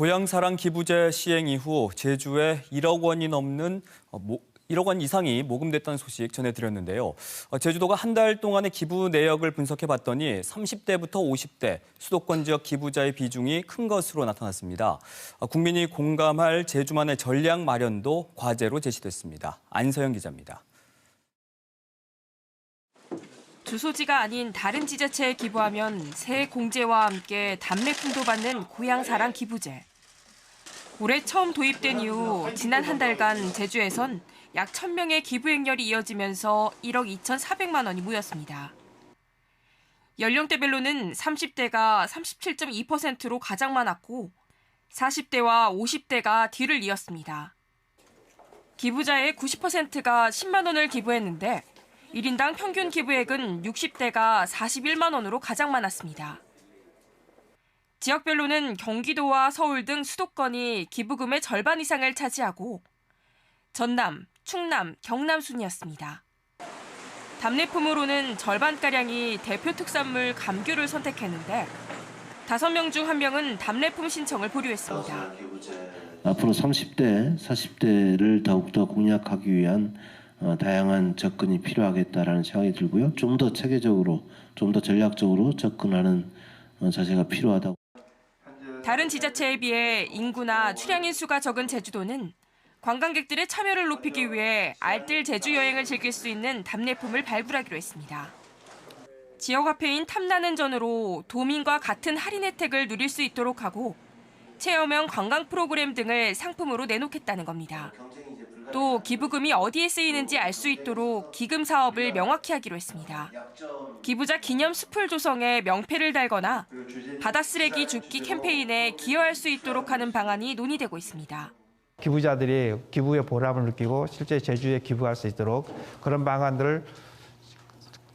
고향사랑 기부제 시행 이후 제주에 1억 원이 넘는 어, 모- 1억 원 이상이 모금됐다는 소식 전해드렸는데요. 어, 제주도가 한 달 동안의 기부 내역을 분석해 봤더니 30대부터 50대 수도권 지역 기부자의 비중이 큰 것으로 나타났습니다. 어, 국민이 공감할 제주만의 전략 마련도 과제로 제시됐습니다. 안서영 기자입니다. 주소지가 아닌 다른 지자체에 기부하면 새 공제와 함께 답례품도 받는 고향사랑 기부제. 올해 처음 도입된 이후 지난 한 달간 제주에선 약 1000명의 기부 행렬이 이어지면서 1억 2,400만 원이 모였습니다. 연령대별로는 30대가 37.2%로 가장 많았고 40대와 50대가 뒤를 이었습니다. 기부자의 90%가 10만 원을 기부했는데 1인당 평균 기부액은 60대가 41만 원으로 가장 많았습니다. 지역별로는 경기도와 서울 등 수도권이 기부금의 절반 이상을 차지하고 전남, 충남, 경남 순이었습니다. 답례품으로는 절반가량이 대표 특산물 감귤을 선택했는데 5명 중 1명은 답례품 신청을 보류했습니다. 앞으로 30대, 40대를 더욱더 공략하기 위한 어, 다양한 접근이 필요하겠다라는 생각이 들고요. 좀 더 체계적으로, 좀 더 전략적으로 접근하는 어, 자세가 필요하다고. 다른 지자체에 비해 인구나 출향인 수가 적은 제주도는 관광객들의 참여를 높이기 위해 알뜰 제주 여행을 즐길 수 있는 답례품을 발굴하기로 했습니다. 지역 화폐인 탐나는 전으로 도민과 같은 할인 혜택을 누릴 수 있도록 하고 체험형 관광 프로그램 등을 상품으로 내놓겠다는 겁니다. 또 기부금이 어디에 쓰이는지 알 수 있도록 기금 사업을 명확히 하기로 했습니다. 기부자 기념 숲을 조성해 명패를 달거나 바다 쓰레기 줍기 캠페인에 기여할 수 있도록 하는 방안이 논의되고 있습니다. 기부자들이 기부의 보람을 느끼고 실제 제주에 기부할 수 있도록 그런 방안들을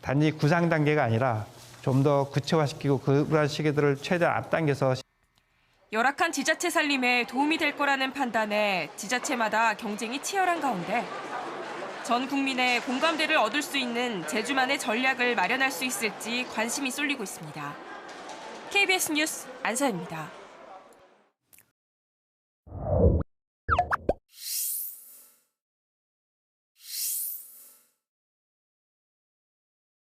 단지 구상 단계가 아니라 좀 더 구체화시키고 그러한 시기들을 최대한 앞당겨서 열악한 지자체 살림에 도움이 될 거라는 판단에 지자체마다 경쟁이 치열한 가운데 전 국민의 공감대를 얻을 수 있는 제주만의 전략을 마련할 수 있을지 관심이 쏠리고 있습니다. KBS 뉴스 안사입니다.